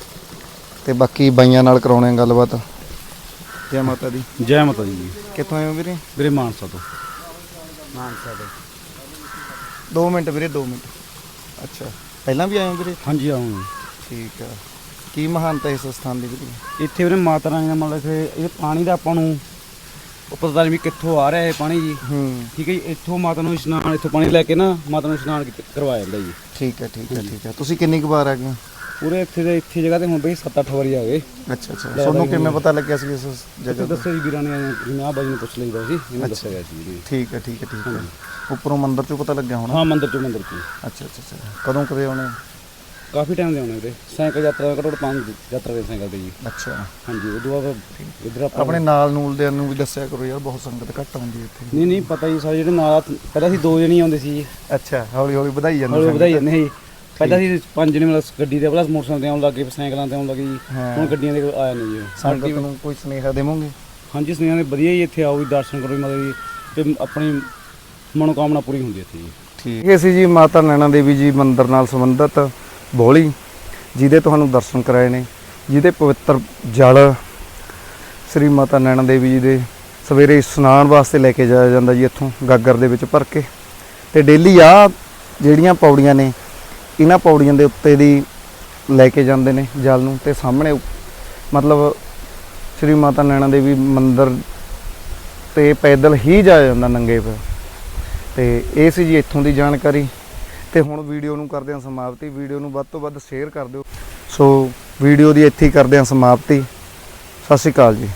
ਤੇ ਬਾਕੀ ਬਾਈਆਂ ਨਾਲ ਕਰਾਉਣੇ ਆ ਗੱਲਬਾਤ। ਜੈ ਮਾਤਾ ਦੀ। ਜੈ ਮਾਤਾ ਦੀ ਜੀ। ਕਿੱਥੋਂ ਆਏ ਹੋ ਵੀਰੇ? ਵੀਰੇ ਮਾਨਸਾ ਤੋਂ। ਮਾਨਸਾ ਦੇ 2 ਮਿੰਟ ਵੀਰੇ 2 ਮਿੰਟ। ਅੱਛਾ। ਪਹਿਲਾਂ ਵੀ ਆਏ ਹੋ ਵੀਰੇ? ਹਾਂਜੀ ਆਉਂ ਠੀਕ ਆ। ਕੀ ਮਹਾਨਤਾ ਇਸ ਸਥਾਨ ਦੀ ਵੀਰੇ? ਇੱਥੇ ਵੀਰੇ ਮਾਤਾ ਰਾਣੀ ਦਾ ਮਤਲਬ ਇਹ ਪਾਣੀ ਦਾ ਆਪਾਂ ਨੂੰ ਉਹ ਪਤਾ ਨਹੀਂ ਵੀ ਕਿੱਥੋਂ ਆ ਰਿਹਾ ਇਹ ਪਾਣੀ ਜੀ। ਹੂੰ। ਠੀਕ ਹੈ ਜੀ ਇੱਥੋਂ ਮਾਤਾ ਨੂੰ ਇਸ਼ਨਾਨ ਇੱਥੋਂ ਪਾਣੀ ਲੈ ਕੇ ਨਾ ਮਾਤਾ ਨੂੰ ਇਸ਼ਨਾਨ ਕੀਤ- ਕਰਵਾਇਆ ਜਾਂਦਾ ਜੀ। ਠੀਕ ਹੈ ਠੀਕ ਹੈ ਠੀਕ ਹੈ। ਤੁਸੀਂ ਕਿੰਨੀ ਕੁ ਵਾਰ ਆ ਗਏ? ਪੂਰੇ ਇੱਥੇ ਦੇ ਇੱਥੇ ਜਗ੍ਹਾ ਤੇ ਹੁਣ ਬਈ 7-8 ਵਾਰੀ ਆ ਗਏ। ਅੱਛਾ ਅੱਛਾ। ਤੁਹਾਨੂੰ ਕਿਵੇਂ ਪਤਾ ਲੱਗਿਆ ਸੀ ਇਸ ਜਗ੍ਹਾ ਦਾ? ਦੱਸਿਆ ਜੀ ਵੀਰਾਂ ਨੇ ਆਹ ਬਾਜੀ ਨੂੰ ਪੁੱਛ ਲਈਦਾ ਸੀ ਇਹਨੂੰ। ਦੱਸਿਆ ਗਿਆ ਸੀ ਜੀ। ਠੀਕ ਹੈ ਠੀਕ ਹੈ ਠੀਕ ਹੈ। ਉੱਪਰੋਂ ਮੰਦਿਰ ਚੋਂ ਪਤਾ ਲੱਗਿਆ ਹੋਣਾ? ਹਾਂ ਮੰਦਿਰ ਚੋਂ ਮੰਦਿਰ ਚੋਂ। ਅੱਛਾ ਅੱਛਾ ਅੱਛਾ। ਕਦੋਂ ਕਦੇ ਆਉਣੇ? ਕਾਫੀ ਟਾਈਮ ਦੇ ਆਉਣੇ ਵੀਰੇ। ਸਾਈਕਲ ਯਾਤਰਾ ਘੱਟੋ ਘੱਟ ਪੰਜ ਯਾਤਰਾ ਦੇ ਸਾਈਕਲ ਤੇ ਜੀ। ਅੱਛਾ। ਹਾਂਜੀ ਉਦੋਂ ਬਾਅਦ ਇੱਧਰ ਆਪਾਂ ਆਪਣੇ ਨਾਲ ਨੂਲ ਦੇ ਨੂੰ ਵੀ ਦੱਸਿਆ ਕਰੋ ਯਾਰ ਬਹੁਤ ਸੰਗਤ ਘੱਟ ਆਉਂਦੀ ਹੈ ਇੱਥੇ। ਨਹੀਂ ਨਹੀਂ ਪਤਾ ਜੀ ਸਾਰੇ ਜਿਹੜੇ ਨਾਲ ਪਹਿਲਾਂ ਸੀ ਦੋ ਜਣੇ ਹੀ ਆਉਂਦੇ ਸੀ ਜੀ। ਅੱਛਾ ਹੌਲੀ ਹੌਲੀ ਵਧਾਈ ਜਾਂਦੇ ਹੌਲੀ। ਵਧਾਈ ਜਾਂਦੇ ਸੀ। ਪਹਿਲਾਂ ਸੀ ਪੰਜ ਜਣੇ ਮਤਲਬ ਗੱਡੀ ਦੇ ਪਲੱਸ ਮੋਟਰਸਾਈਕਲ ਤੇ ਆਉਣ ਲੱਗੇ ਫਿਰ ਸਾਈਕਲਾਂ ਤੇ ਆਉਣ ਲੱਗੇ ਜੀ। ਹਾਂ। ਹੁਣ ਗੱਡੀਆਂ ਦੇ ਆਇਆ ਨਹੀਂ ਜੀ। ਸੰਗਤ ਨੂੰ ਕੋਈ ਸੁਨੇਹਾ ਦੇਵੋਗੇ? ਹਾਂਜੀ ਸੁਨੇਹਾ ਦੇ ਵਧੀਆ ਜੀ ਇੱਥੇ ਆਓ ਜੀ ਦਰਸ਼ਨ ਕਰੋ ਜੀ ਮਤਲਬ ਜੀ ਤੇ ਆਪਣੀ ਮਨੋਕਾਮਨਾ ਪੂਰੀ ਹੁੰਦੀ ਹੈ ਇੱਥੇ ਜੀ। ਠੀਕ। ਇਹ ਸੀ ਜੀ ਮਾਤਾ ਨੈਣਾ ਦੇਵੀ ਜੀ ਮੰਦਿਰ ਨਾਲ ਸੰਬੰਧਿਤ। ਬੋਲੀ, ਜਿਹਦੇ ਤੁਹਾਨੂੰ ਦਰਸ਼ਨ ਕਰਾਏ ਨੇ, ਜਿਹਦੇ ਪਵਿੱਤਰ ਜਲ, ਸ੍ਰੀ ਮਾਤਾ ਨੈਣਾ ਦੇਵੀ ਜੀ ਦੇ ਸਵੇਰੇ ਇਸ਼ਨਾਨ ਵਾਸਤੇ ਲੈ ਕੇ ਜਾਇਆ ਜਾਂਦਾ ਜੀ ਇੱਥੋਂ ਗਾਗਰ ਦੇ ਵਿੱਚ ਭਰ ਕੇ। ਤੇ ਡੇਲੀ ਆ ਜਿਹੜੀਆਂ ਪੌੜੀਆਂ ਨੇ, ਇਹਨਾਂ ਪੌੜੀਆਂ ਦੇ ਉੱਤੇ ਦੀ ਲੈ ਕੇ ਜਾਂਦੇ ਨੇ ਜਲ ਨੂੰ। ਤੇ ਸਾਹਮਣੇ ਮਤਲਬ ਸ੍ਰੀ ਮਾਤਾ ਨੈਣਾ ਦੇਵੀ ਮੰਦਿਰ ਤੇ ਪੈਦਲ ਹੀ ਜਾਇਆ ਜਾਂਦਾ ਨੰਗੇ ਪੈਰ। ਤੇ ਇਹ ਸੀ ਜੀ ਇੱਥੋਂ ਦੀ ਜਾਣਕਾਰੀ। ਤੇ ਹੁਣ ਵੀਡੀਓ ਨੂੰ ਕਰਦੇ ਹਾਂ ਸਮਾਪਤੀ। ਵੀਡੀਓ ਨੂੰ ਵੱਧ ਤੋਂ ਵੱਧ ਸ਼ੇਅਰ ਕਰ ਦਿਓ। ਸੋ ਵੀਡੀਓ ਦੀ ਇੱਥੇ ਹੀ ਕਰਦੇ ਹਾਂ ਸਮਾਪਤੀ। ਸਤਿ ਸ਼੍ਰੀ ਅਕਾਲ ਜੀ।